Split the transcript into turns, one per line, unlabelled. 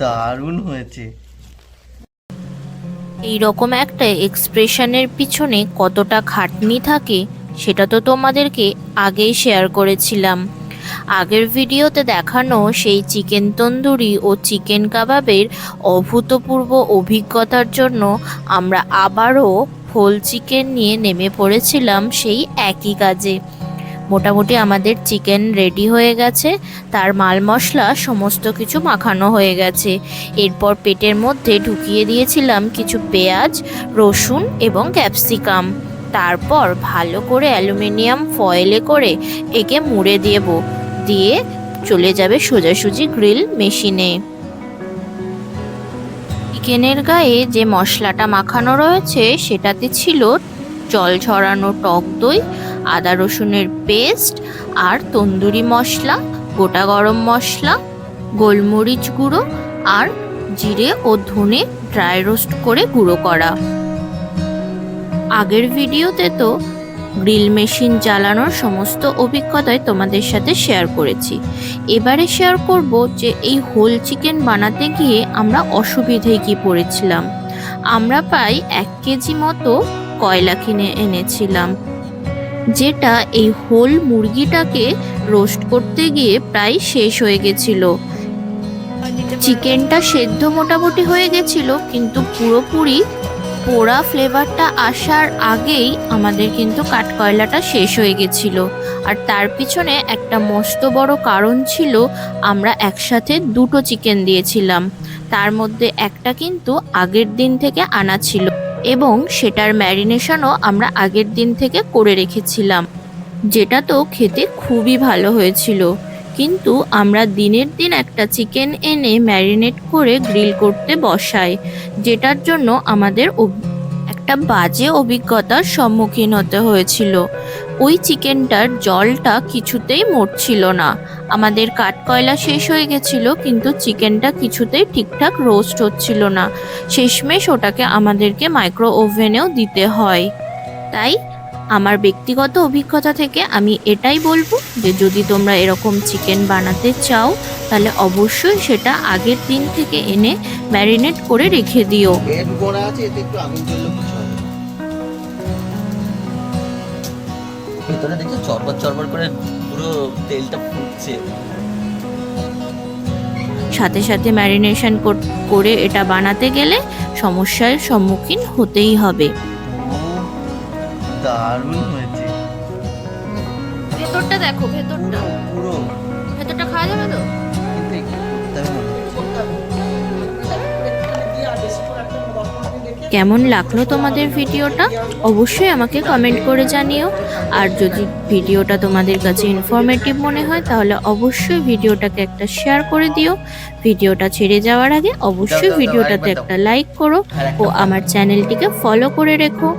দারুণ হয়েছে।
এই রকম একটা এক্সপ্রেশনের পিছনে কতটা খাটনি থাকে, সেটা তো তোমাদেরকে আগেই শেয়ার করেছিলাম। আগের ভিডিওতে দেখানো সেই চিকেন তন্দুরি ও চিকেন কাবাবের অভূতপূর্ব অভিজ্ঞতার জন্য আমরা আবারও হোল চিকেন নিয়ে নেমে পড়েছিলাম সেই একই কাজে। মোটামুটি আমাদের চিকেন রেডি হয়ে গেছে, তার মাল মশলা সমস্ত কিছু মাখানো হয়ে গেছে। এরপর পেটের মধ্যে ঢুকিয়ে দিয়েছিলাম কিছু পেঁয়াজ, রসুন এবং ক্যাপসিকাম। তারপর ভালো করে অ্যালুমিনিয়াম ফয়েলে করে একে মুড়ে দেব। দিয়ে চলে যাবে সোজাসুজি গ্রিল মেশিনে। চিকেনের গায়ে যে মশলাটা মাখানো রয়েছে, সেটাতে ছিল জল ঝরানো টক দই আদা রসুনের পেস্ট আর তন্দুরি মশলা, গোটা গরম মশলা, গোলমরিচ গুঁড়ো আর জিরে ও ধনে ড্রাই রোস্ট করে গুঁড়ো করা। আগের ভিডিওতে তো গ্রিল মেশিন চালানোর সমস্ত অভিজ্ঞতাই তোমাদের সাথে শেয়ার করেছি। এবারে শেয়ার করব যে এই হোল চিকেন বানাতে গিয়ে আমরা অসুবিধায় কি পড়েছিলাম। আমরা প্রায় এক কেজি মতো কয়লা কিনে এনেছিলাম। যেটা এই হোল মুরগিটাকে রোস্ট করতে গিয়ে প্রায় শেষ হয়ে গেছিল। চিকেনটা সেদ্ধ মোটামুটি হয়ে গেছিল, কিন্তু পুরোপুরি পোড়া ফ্লেভারটা আসার আগেই আমাদের কিন্তু কাঠকয়লাটা শেষ হয়ে গেছিল। আর তার পিছনে একটা মস্ত বড় কারণ ছিল, আমরা একসাথে দুটো চিকেন দিয়েছিলাম। তার মধ্যে একটা কিন্তু আগের দিন থেকে আনা ছিল। এবং সেটার ম্যারিনেশনও আমরা আগের দিন থেকে করে রেখেছিলাম। যেটা তো খেতে খুবই ভালো হয়েছিল। কিন্তু আমরা দিনের দিন একটা চিকেন এনে ম্যারিনেট করে গ্রিল করতে বসাই, যেটার জন্য আমাদের একটা বাজে অভিজ্ঞতার সম্মুখীন হতে হয়েছিল। ওই চিকেনটার জলটা কিছুতেই মরছিল না। আমাদের কাঠকয়লা শেষ হয়ে গেছিল, কিন্তু চিকেনটা কিছুতেই ঠিকঠাক রোস্ট হচ্ছিল না। শেষমেশ ওটাকে আমাদেরকে মাইক্রো ওভেনেও দিতে হয়। তাই আমার ব্যক্তিগত অভিজ্ঞতা থেকে আমি এটাই বলব যে, যদি তোমরা এরকম চিকেন বানাতে চাও, তাহলে অবশ্যই সেটা আগের দিন থেকে এনে ম্যারিনেট করে রেখে দিও।
আছে ভেতরে দেখছ চরবর চরবর করে পুরো তেলটা ফুটছে।
সাথে সাথে ম্যারিনেশন করে এটা বানাতে গেলে সমস্যার সম্মুখীন হতেই হবে।
দারুণ হয়েছে।
ভেতরটা দেখো ভেতরটা।
পুরো
ভেতরটা খাওয়া যাবে তো? কেমন লাগল তোমাদের ভিডিওটা অবশ্যই আমাকে কমেন্ট করে জানিও। আর যদি ভিডিওটা তোমাদের কাছে ইনফরমেটিভ মনে হয় তাহলে অবশ্যই ভিডিওটাকে একটা শেয়ার করে দিও। ভিডিওটা ছেড়ে যাওয়ার আগে অবশ্যই ভিডিওটাতে একটা লাইক করো ও আমার চ্যানেলটিকে ফলো করে রেখো।